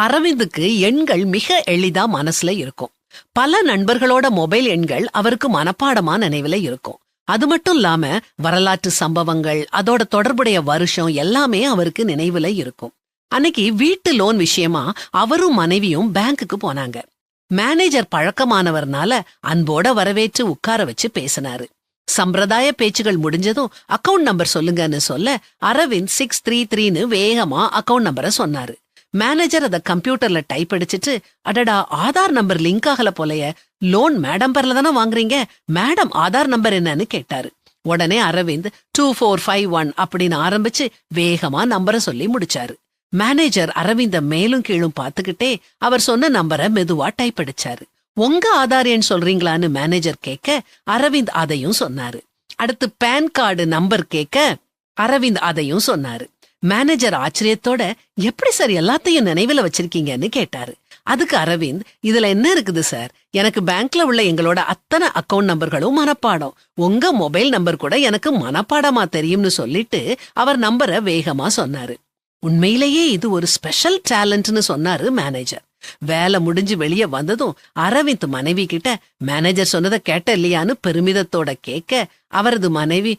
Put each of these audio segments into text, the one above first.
அரவிந்துக்கு எண்கள் மிக எளிதா மனசுல இருக்கும். பல நண்பர்களோட மொபைல் எண்கள் அவருக்கு மனப்பாடமா நினைவுல இருக்கும். அது மட்டும் இல்லாம வரலாற்று சம்பவங்கள் அதோட தொடர்புடைய வருஷம் எல்லாமே அவருக்கு நினைவுல இருக்கும். அன்னைக்கு வீட்டு லோன் விஷயமா அவரும் மனைவியும் பேங்க்குக்கு போனாங்க. மேனேஜர் பழக்கமானவர்னால அன்போட வரவேற்று உட்கார வச்சு பேசினாரு. சம்பிரதாய பேச்சுகள் முடிஞ்சதும் அக்கவுண்ட் நம்பர் சொல்லுங்கன்னு சொல்ல அரவிந்த் சிக்ஸ் த்ரீ த்ரீன்னு வேகமா அக்கவுண்ட் நம்பரை சொன்னாரு. மேனேஜர் அத கம்ப்யூட்டர்ல டைப் அடிச்சிட்டு அடடா ஆதார் நம்பர் லிங்க் ஆகல போலயே லோன் மேடம் பேர்ல தானே வாங்குறீங்க? மேடம் ஆதார் நம்பர் என்னன்னு கேட்டாரு. உடனே Aravind two four five one அப்படின்னு ஆரம்பிச்சு வேகமா நம்பரை சொல்லி முடிச்சாரு. மேனேஜர் அரவிந்த மேலும் கீழும் பாத்துக்கிட்டே அவர் சொன்ன நம்பரை மெதுவா டைப் அடிச்சாரு. உங்க ஆதார் எண் சொல்றீங்களான்னு மேனேஜர் கேட்க அரவிந்த் அதையும் சொன்னாரு. அடுத்து பேன் கார்டு நம்பர் கேட்க அரவிந்த் அதையும் சொன்னாரு. மேனேஜர் ஆச்சரியத்தோட எப்படி சார் எல்லாத்தையும் நினைவுல வச்சிருக்கீங்கன்னு கேட்டாரு. அதுக்கு அரவிந்த் இதுல என்ன இருக்குது சார்? எனக்கு பேங்க்ல உள்ள எங்களோட அத்தனை அக்கவுண்ட் நம்பர்களும் மனப்பாடம். உங்க மொபைல் நம்பர் கூட எனக்கு மனப்பாடமா தெரியும்னு சொல்லிட்டு அவர் நம்பரை வேகமா சொன்னாரு. உண்மையிலேயே இது ஒரு ஸ்பெஷல் டேலண்ட்னு சொன்னாரு மேனேஜர் வேலை முடிஞ்சு வெளியே வந்ததும் அரவிந்த் மனைவி கிட்ட மேனேஜர் சொன்னதை கேட்ட இல்லையான்னு பெருமிதத்தோட கேட்க அவரது மனைவி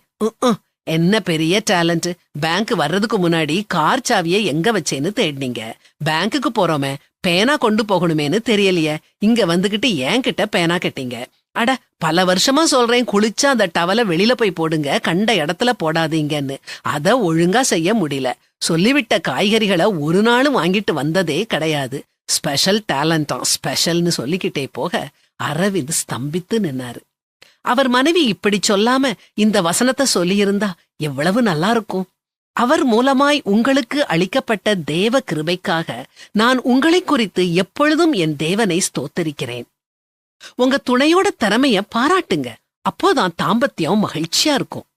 என்ன பெரிய டேலண்ட் பேங்க் வர்றதுக்கு முன்னாடி கார் சாவியை எங்க வச்சேன்னு தேடினீங்க. பேங்க்குக்கு போறோமே பேனா கொண்டு போகணுமேன்னு தெரியலையே. இங்க வந்துகிட்டு ஏன் கிட்ட பேனா கட்டிங்க. அட பல வருஷமா சொல்றேன் குளிச்சா அந்த டவலை வெளியில போய் போடுங்க கண்ட இடத்துல போடாதீங்கன்னு. அத ஒழுங்கா செய்ய முடியல. சொல்லிவிட்ட காய்கறிகளை ஒரு நாளும் வாங்கிட்டு வந்ததே கிடையாது. ஸ்பெஷல் டேலண்டாம் ஸ்பெஷல்னு சொல்லிக்கிட்டே போக அரவிந்த் ஸ்தம்பித்து நின்னாரு. அவர் மனைவி இப்படி சொல்லாம இந்த வசனத்தை சொல்லியிருந்தா எவ்வளவு நல்லா இருக்கும் அவர் மூலமாய் உங்களுக்கு அளிக்கப்பட்ட தேவ கிருபைக்காக நான் உங்களை குறித்து எப்பொழுதும் என் தேவனை ஸ்தோத்தரிக்கிறேன். உங்க துணையோட திறமைய பாராட்டுங்க. அப்போதான் தாம்பத்தியம் மகிழ்ச்சியா இருக்கும்.